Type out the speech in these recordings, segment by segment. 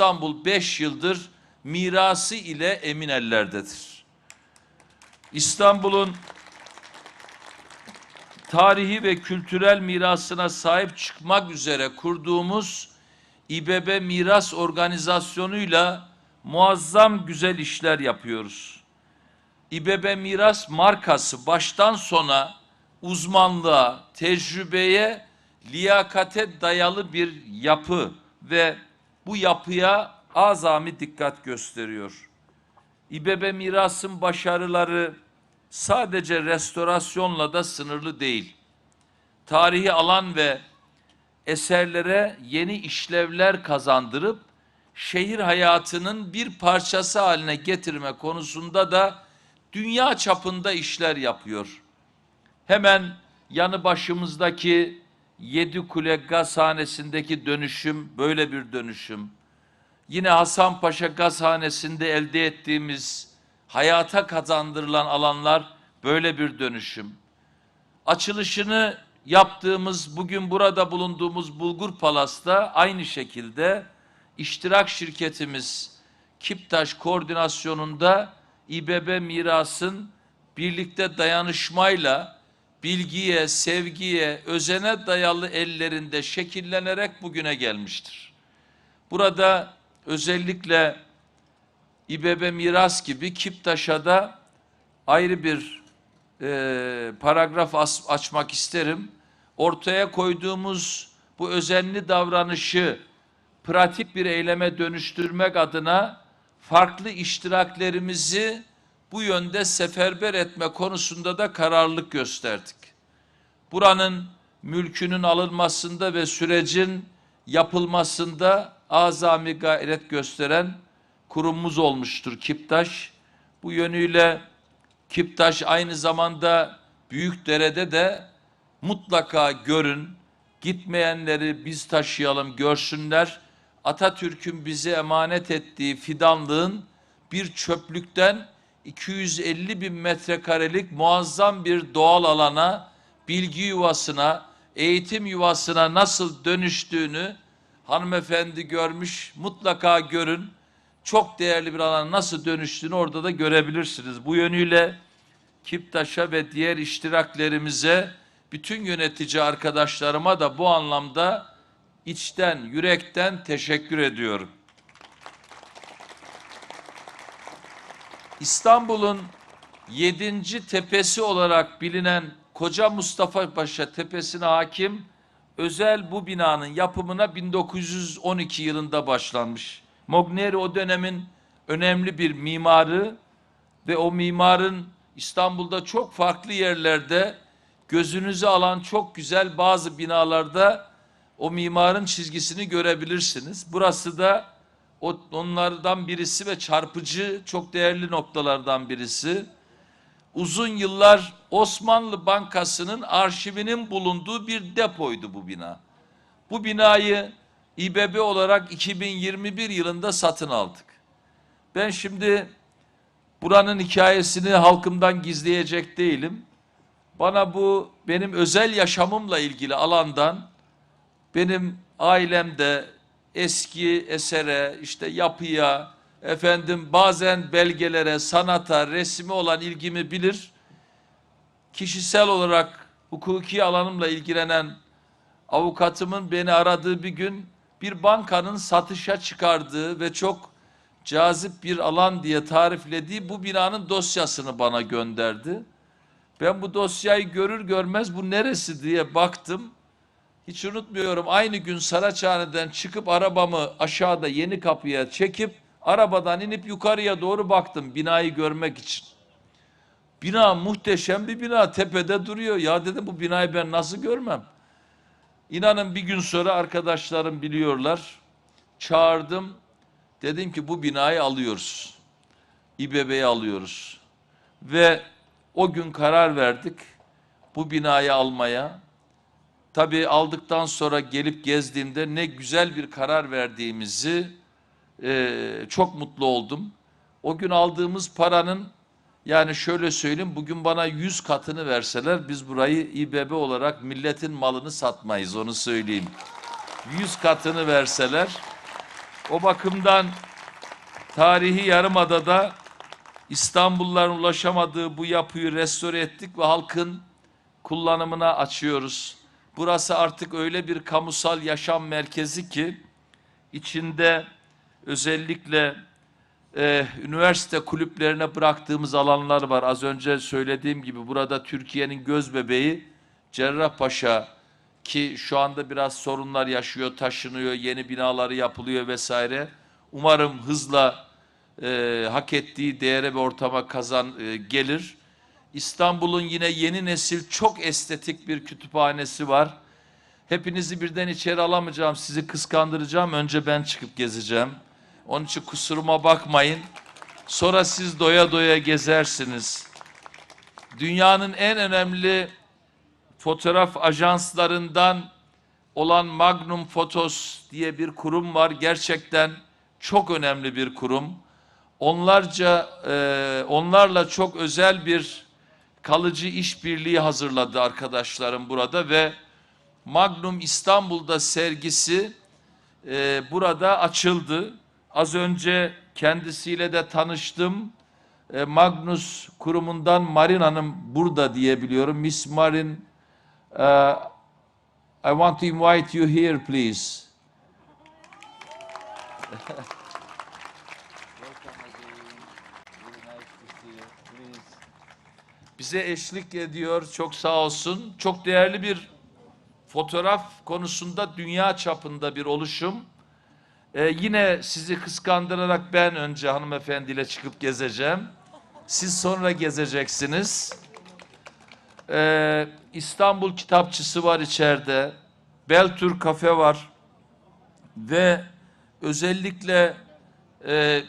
İstanbul 5 yıldır mirası ile emin ellerdedir. İstanbul'un tarihi ve kültürel mirasına sahip çıkmak üzere kurduğumuz İBB Miras Organizasyonu'yla muazzam güzel işler yapıyoruz. İBB Miras markası baştan sona uzmanlığa, tecrübeye, liyakate dayalı bir yapı ve bu yapıya azami dikkat gösteriyor. İBB Miras'ın başarıları sadece restorasyonla da sınırlı değil. Tarihi alan ve eserlere yeni işlevler kazandırıp şehir hayatının bir parçası haline getirme konusunda da dünya çapında işler yapıyor. Hemen yanı başımızdaki Yedikule Gazhanesi'ndeki dönüşüm böyle bir dönüşüm. Yine Hasanpaşa Gazhanesi'nde elde ettiğimiz hayata kazandırılan alanlar böyle bir dönüşüm. Açılışını yaptığımız bugün burada bulunduğumuz Bulgur Palas'ta aynı şekilde iştirak şirketimiz Kiptaş koordinasyonunda İBB Miras'ın birlikte dayanışmayla bilgiye, sevgiye, özene dayalı ellerinde şekillenerek bugüne gelmiştir. Burada özellikle İBB Miras gibi Kiptaş'a ayrı bir e, paragraf as- açmak isterim. Ortaya koyduğumuz bu özenli davranışı pratik bir eyleme dönüştürmek adına farklı iştiraklerimizi bu yönde seferber etme konusunda da kararlılık gösterdik. Buranın mülkünün alınmasında ve sürecin yapılmasında azami gayret gösteren kurumumuz olmuştur Kiptaş. Bu yönüyle Kiptaş aynı zamanda Büyükdere'de de mutlaka görün, gitmeyenleri biz taşıyalım, görsünler. Atatürk'ün bize emanet ettiği fidanlığın bir çöplükten 250 bin metrekarelik muazzam bir doğal alana, bilgi yuvasına, eğitim yuvasına nasıl dönüştüğünü hanımefendi görmüş, mutlaka görün. Çok değerli bir alan nasıl dönüştüğünü orada da görebilirsiniz. Bu yönüyle Kiptaş'a ve diğer iştiraklerimize, bütün yönetici arkadaşlarıma da bu anlamda içten, yürekten teşekkür ediyorum. İstanbul'un yedinci tepesi olarak bilinen Koca Mustafa Paşa Tepesi'ne hakim özel bu binanın yapımına 1912 yılında başlanmış. Mogneri o dönemin önemli bir mimarı ve o mimarın İstanbul'da çok farklı yerlerde gözünüzü alan çok güzel bazı binalarda o mimarın çizgisini görebilirsiniz. Burası da onlardan birisi ve çarpıcı çok değerli noktalardan birisi. Uzun yıllar Osmanlı Bankası'nın arşivinin bulunduğu bir depoydu bu bina. Bu binayı İBB olarak 2021 yılında satın aldık. Ben şimdi buranın hikayesini halkımdan gizleyecek değilim. Bana bu benim özel yaşamımla ilgili alandan benim ailemde eski esere, işte yapıya, efendim bazen belgelere, sanata, resmi olan ilgimi bilir. Kişisel olarak hukuki alanımla ilgilenen avukatımın beni aradığı bir gün bir bankanın satışa çıkardığı ve çok cazip bir alan diye tariflediği bu binanın dosyasını bana gönderdi. Ben bu dosyayı görür görmez bu neresi diye baktım. Hiç unutmuyorum aynı gün Saraçhane'den çıkıp arabamı aşağıda yeni kapıya çekip arabadan inip yukarıya doğru baktım binayı görmek için. Bina muhteşem bir bina tepede duruyor. Ya dedim bu binayı ben nasıl görmem? İnanın bir gün sonra arkadaşlarım biliyorlar. Çağırdım. Dedim ki bu binayı alıyoruz. İBB'yi alıyoruz. Ve o gün karar verdik bu binayı almaya. Tabii aldıktan sonra gelip gezdiğimde ne güzel bir karar verdiğimizi e, çok mutlu oldum. O gün aldığımız paranın yani şöyle söyleyeyim bugün bana yüz katını verseler biz burayı İBB olarak milletin malını satmayız onu söyleyeyim. Yüz katını verseler O bakımdan tarihi Yarımada'da İstanbulluların ulaşamadığı bu yapıyı restore ettik ve halkın kullanımına açıyoruz. Burası artık öyle bir kamusal yaşam merkezi ki içinde özellikle e, üniversite kulüplerine bıraktığımız alanlar var. Az önce söylediğim gibi burada Türkiye'nin göz bebeği Cerrahpaşa ki şu anda biraz sorunlar yaşıyor, taşınıyor, yeni binaları yapılıyor vesaire. Umarım hızla e, hak ettiği değere ve ortama kazan e, gelir. İstanbul'un yine yeni nesil çok estetik bir kütüphanesi var. Hepinizi birden içeri alamayacağım, sizi kıskandıracağım. Önce ben çıkıp gezeceğim. Onun için kusuruma bakmayın. Sonra siz doya doya gezersiniz. Dünyanın en önemli fotoğraf ajanslarından olan Magnum Photos diye bir kurum var. Gerçekten çok önemli bir kurum. Onlarca, e, onlarla çok özel bir kalıcı işbirliği hazırladı arkadaşlarım burada ve Magnum İstanbul'da sergisi e, burada açıldı. Az önce kendisiyle de tanıştım. E, Magnus kurumundan Marin Hanım burada diye biliyorum. Miss Marin, e, I want to invite you here please. Bize eşlik ediyor. Çok sağ olsun. Çok değerli bir fotoğraf konusunda dünya çapında bir oluşum. Ee, yine sizi kıskandırarak ben önce hanımefendiyle çıkıp gezeceğim. Siz sonra gezeceksiniz. Ee, İstanbul Kitapçısı var içeride. Beltür Kafe var. Ve özellikle e,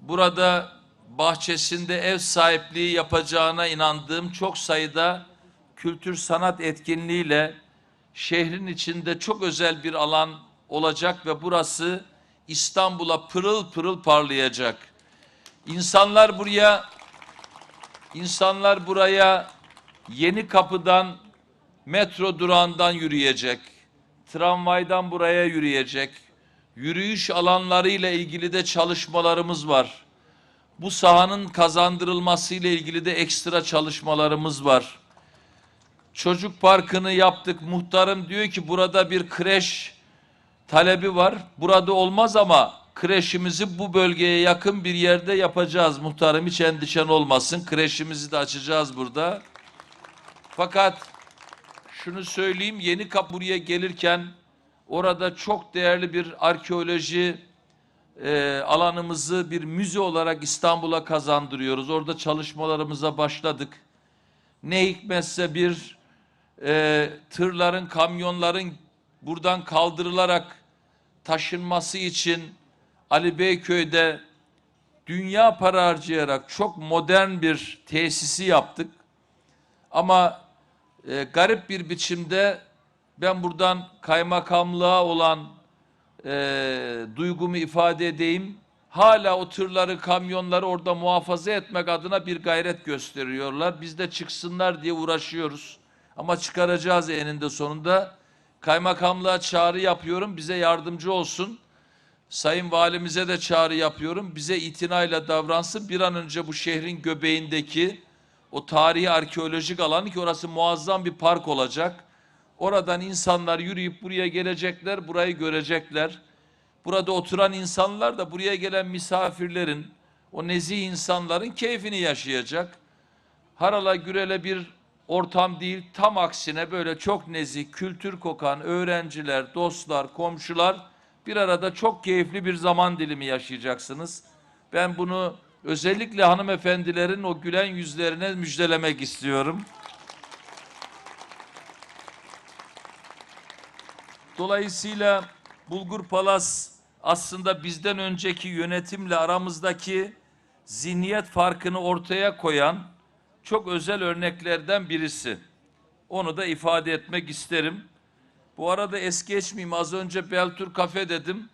burada bahçesinde ev sahipliği yapacağına inandığım çok sayıda kültür sanat etkinliğiyle şehrin içinde çok özel bir alan olacak ve burası İstanbul'a pırıl pırıl parlayacak. İnsanlar buraya insanlar buraya yeni kapıdan metro durağından yürüyecek. Tramvaydan buraya yürüyecek. Yürüyüş alanları ile ilgili de çalışmalarımız var. Bu sahanın kazandırılması ile ilgili de ekstra çalışmalarımız var. Çocuk parkını yaptık. Muhtarım diyor ki burada bir kreş talebi var. Burada olmaz ama kreşimizi bu bölgeye yakın bir yerde yapacağız. Muhtarım hiç endişen olmasın. Kreşimizi de açacağız burada. Fakat şunu söyleyeyim yeni kap buraya gelirken orada çok değerli bir arkeoloji e, alanımızı bir müze olarak İstanbul'a kazandırıyoruz. Orada çalışmalarımıza başladık. Ne hikmetse bir e, tırların, kamyonların buradan kaldırılarak taşınması için Ali Beyköy'de dünya para harcayarak çok modern bir tesisi yaptık. Ama e, garip bir biçimde ben buradan kaymakamlığa olan e, duygumu ifade edeyim. Hala o tırları, kamyonları orada muhafaza etmek adına bir gayret gösteriyorlar. Biz de çıksınlar diye uğraşıyoruz. Ama çıkaracağız eninde sonunda. Kaymakamlığa çağrı yapıyorum. Bize yardımcı olsun. Sayın Valimize de çağrı yapıyorum. Bize itinayla davransın. Bir an önce bu şehrin göbeğindeki o tarihi arkeolojik alanı ki orası muazzam bir park olacak. Oradan insanlar yürüyüp buraya gelecekler, burayı görecekler. Burada oturan insanlar da buraya gelen misafirlerin, o nezih insanların keyfini yaşayacak. Harala gürele bir ortam değil, tam aksine böyle çok nezih, kültür kokan öğrenciler, dostlar, komşular bir arada çok keyifli bir zaman dilimi yaşayacaksınız. Ben bunu özellikle hanımefendilerin o gülen yüzlerine müjdelemek istiyorum. Dolayısıyla Bulgur Palas aslında bizden önceki yönetimle aramızdaki zihniyet farkını ortaya koyan çok özel örneklerden birisi. Onu da ifade etmek isterim. Bu arada es geçmeyeyim az önce Beltür Kafe dedim.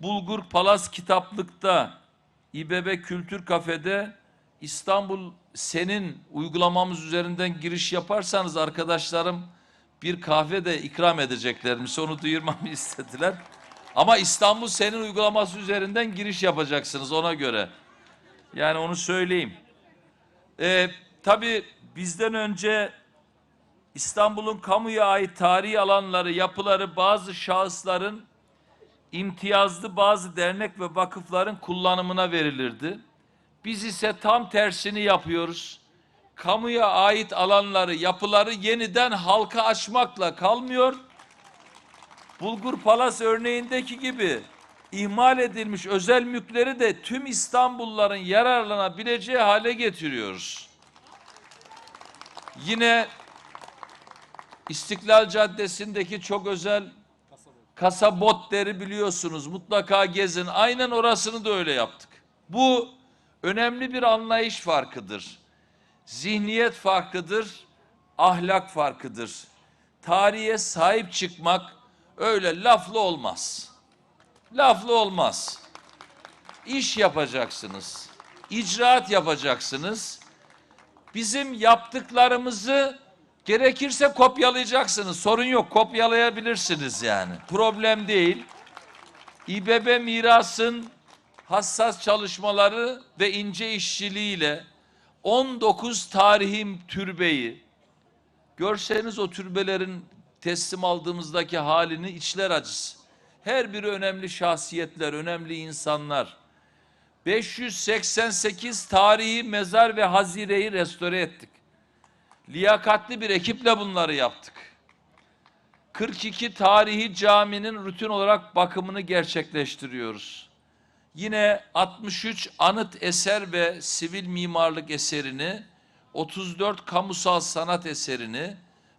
Bulgur Palas Kitaplık'ta İBB Kültür Kafe'de İstanbul Senin uygulamamız üzerinden giriş yaparsanız arkadaşlarım bir kahve de ikram edeceklermiş. Onu duyurmamı istediler. Ama İstanbul senin uygulaması üzerinden giriş yapacaksınız ona göre. Yani onu söyleyeyim. Ee, tabii bizden önce İstanbul'un kamuya ait tarihi alanları, yapıları bazı şahısların imtiyazlı bazı dernek ve vakıfların kullanımına verilirdi. Biz ise tam tersini yapıyoruz. Kamuya ait alanları, yapıları yeniden halka açmakla kalmıyor. Bulgur Palas örneğindeki gibi ihmal edilmiş özel mülkleri de tüm İstanbulluların yararlanabileceği hale getiriyoruz. Yine İstiklal Caddesi'ndeki çok özel kasabotleri biliyorsunuz. Mutlaka gezin. Aynen orasını da öyle yaptık. Bu önemli bir anlayış farkıdır. Zihniyet farkıdır, ahlak farkıdır. Tarihe sahip çıkmak öyle laflı olmaz. Laflı olmaz. İş yapacaksınız. icraat yapacaksınız. Bizim yaptıklarımızı gerekirse kopyalayacaksınız. Sorun yok. Kopyalayabilirsiniz yani. Problem değil. İBB mirasın hassas çalışmaları ve ince işçiliğiyle 19 tarihim türbeyi görseniz o türbelerin teslim aldığımızdaki halini içler acısı. Her biri önemli şahsiyetler, önemli insanlar. 588 tarihi mezar ve hazireyi restore ettik. Liyakatli bir ekiple bunları yaptık. 42 tarihi caminin rutin olarak bakımını gerçekleştiriyoruz. Yine 63 anıt eser ve sivil mimarlık eserini, 34 kamusal sanat eserini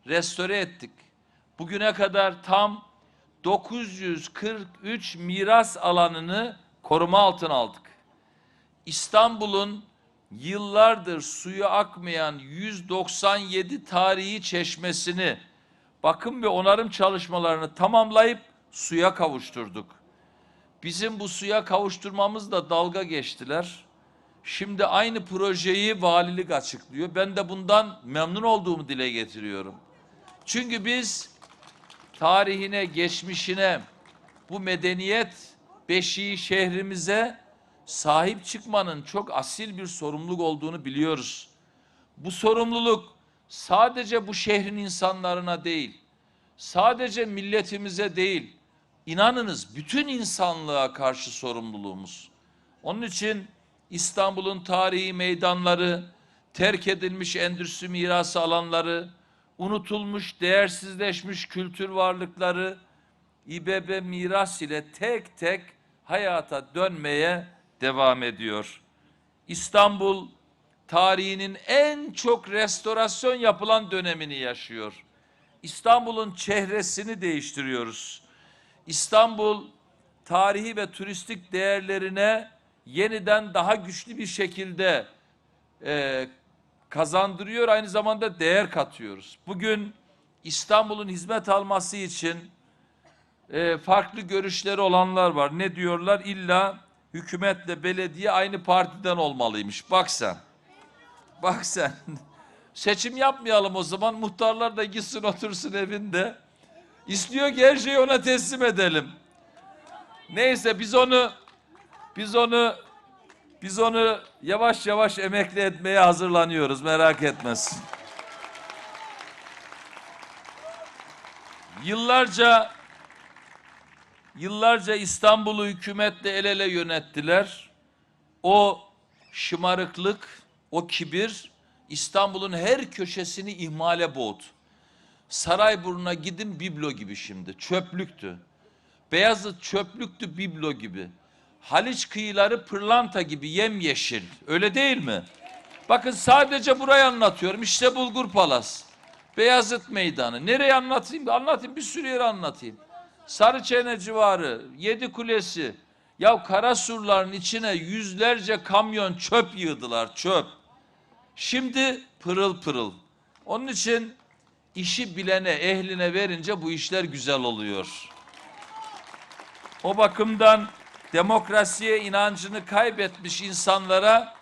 restore ettik. Bugüne kadar tam 943 miras alanını koruma altına aldık. İstanbul'un yıllardır suyu akmayan 197 tarihi çeşmesini bakım ve onarım çalışmalarını tamamlayıp suya kavuşturduk. Bizim bu suya kavuşturmamızla dalga geçtiler. Şimdi aynı projeyi valilik açıklıyor. Ben de bundan memnun olduğumu dile getiriyorum. Çünkü biz tarihine, geçmişine, bu medeniyet beşiği şehrimize sahip çıkmanın çok asil bir sorumluluk olduğunu biliyoruz. Bu sorumluluk sadece bu şehrin insanlarına değil, sadece milletimize değil, inanınız bütün insanlığa karşı sorumluluğumuz. Onun için İstanbul'un tarihi meydanları, terk edilmiş endüstri mirası alanları, unutulmuş, değersizleşmiş kültür varlıkları İBB miras ile tek tek hayata dönmeye devam ediyor. İstanbul tarihinin en çok restorasyon yapılan dönemini yaşıyor. İstanbul'un çehresini değiştiriyoruz. İstanbul tarihi ve turistik değerlerine yeniden daha güçlü bir şekilde e, kazandırıyor, aynı zamanda değer katıyoruz. Bugün İstanbul'un hizmet alması için e, farklı görüşleri olanlar var. Ne diyorlar? İlla hükümetle belediye aynı partiden olmalıymış. Bak sen. Bak sen. Seçim yapmayalım o zaman. Muhtarlar da gitsin otursun evinde. İstiyor ki her şeyi ona teslim edelim. Neyse biz onu biz onu biz onu yavaş yavaş emekli etmeye hazırlanıyoruz. Merak etmesin. Yıllarca yıllarca İstanbul'u hükümetle el ele yönettiler. O şımarıklık, o kibir İstanbul'un her köşesini ihmale boğdu. Sarayburnu'na gidin biblo gibi şimdi. Çöplüktü. Beyazıt çöplüktü biblo gibi. Haliç kıyıları pırlanta gibi yemyeşil. Öyle değil mi? Bakın sadece burayı anlatıyorum. İşte Bulgur Palas. Beyazıt Meydanı. Nereye anlatayım? Anlatayım bir sürü yere anlatayım. Sarıçene civarı, Yedi Kulesi. Ya Karasurların içine yüzlerce kamyon çöp yığdılar, çöp. Şimdi pırıl pırıl. Onun için işi bilene, ehline verince bu işler güzel oluyor. O bakımdan demokrasiye inancını kaybetmiş insanlara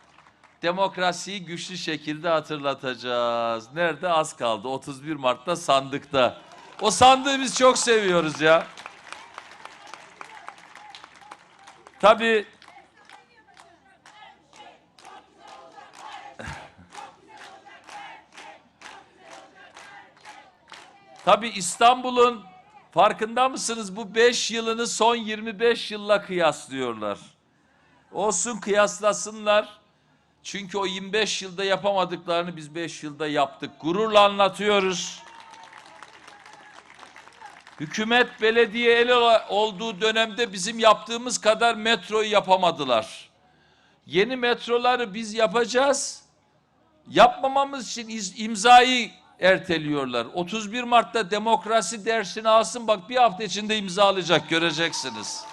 demokrasiyi güçlü şekilde hatırlatacağız. Nerede? Az kaldı. 31 Mart'ta sandıkta. O sandığı biz çok seviyoruz ya. Tabii Tabii İstanbul'un farkında mısınız bu 5 yılını son 25 yılla kıyaslıyorlar. Olsun kıyaslasınlar. Çünkü o 25 yılda yapamadıklarını biz 5 yılda yaptık. Gururla anlatıyoruz. Hükümet belediye el olduğu dönemde bizim yaptığımız kadar metroyu yapamadılar. Yeni metroları biz yapacağız. Yapmamamız için imzayı erteliyorlar. 31 Mart'ta demokrasi dersini alsın bak bir hafta içinde imzalayacak göreceksiniz.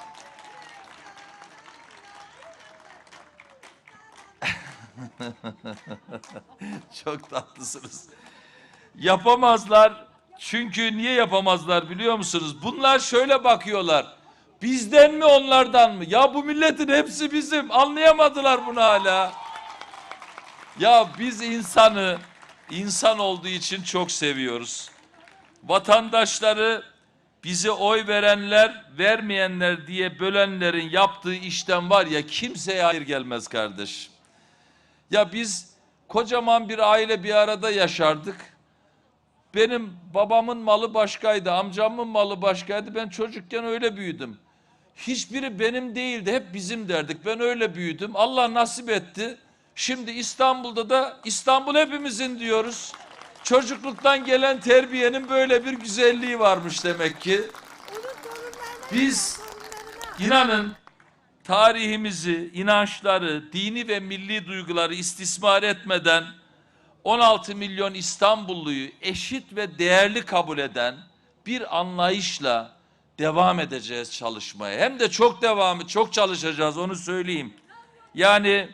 Çok tatlısınız. Yapamazlar. Çünkü niye yapamazlar biliyor musunuz? Bunlar şöyle bakıyorlar. Bizden mi onlardan mı? Ya bu milletin hepsi bizim. Anlayamadılar bunu hala. Ya biz insanı insan olduğu için çok seviyoruz. Vatandaşları bize oy verenler, vermeyenler diye bölenlerin yaptığı işten var ya kimseye hayır gelmez kardeş. Ya biz kocaman bir aile bir arada yaşardık. Benim babamın malı başkaydı, amcamın malı başkaydı. Ben çocukken öyle büyüdüm. Hiçbiri benim değildi, hep bizim derdik. Ben öyle büyüdüm. Allah nasip etti. Şimdi İstanbul'da da İstanbul hepimizin diyoruz. Çocukluktan gelen terbiyenin böyle bir güzelliği varmış demek ki. Biz inanın tarihimizi, inançları, dini ve milli duyguları istismar etmeden 16 milyon İstanbulluyu eşit ve değerli kabul eden bir anlayışla devam edeceğiz çalışmaya. Hem de çok devamı, çok çalışacağız onu söyleyeyim. Yani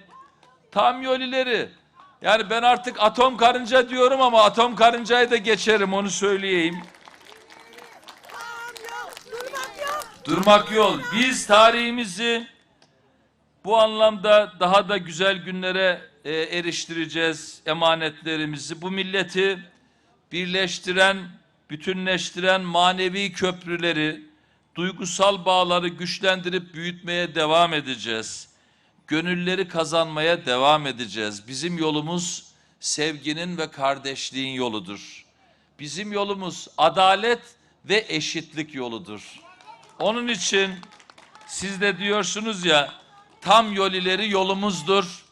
tam yolileri, yani ben artık atom karınca diyorum ama atom karıncayı da geçerim onu söyleyeyim. Durmak yol. Biz tarihimizi bu anlamda daha da güzel günlere e, eriştireceğiz emanetlerimizi. Bu milleti birleştiren, bütünleştiren manevi köprüleri, duygusal bağları güçlendirip büyütmeye devam edeceğiz. Gönülleri kazanmaya devam edeceğiz. Bizim yolumuz sevginin ve kardeşliğin yoludur. Bizim yolumuz adalet ve eşitlik yoludur. Onun için siz de diyorsunuz ya tam yol ileri yolumuzdur.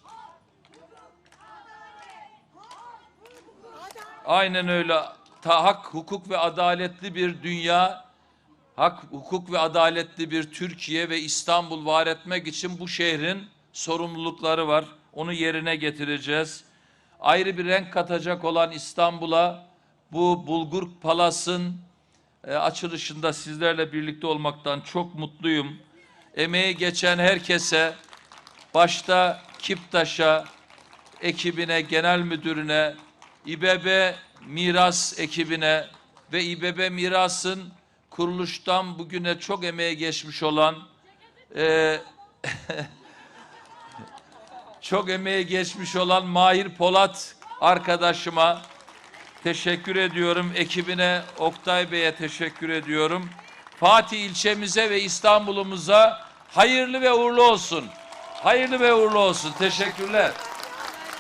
Aynen öyle. Ta, hak, hukuk ve adaletli bir dünya, hak, hukuk ve adaletli bir Türkiye ve İstanbul var etmek için bu şehrin sorumlulukları var. Onu yerine getireceğiz. Ayrı bir renk katacak olan İstanbul'a bu Bulgur Palas'ın e, açılışında sizlerle birlikte olmaktan çok mutluyum. Emeği geçen herkese, başta Kiptaş'a, ekibine, genel müdürüne, İBB Miras ekibine ve İBB Miras'ın kuruluştan bugüne çok emeğe geçmiş olan e, çok emeğe geçmiş olan Mahir Polat arkadaşıma teşekkür ediyorum. Ekibine, Oktay Bey'e teşekkür ediyorum. Fatih ilçemize ve İstanbul'umuza hayırlı ve uğurlu olsun. Hayırlı ve uğurlu olsun. Teşekkürler.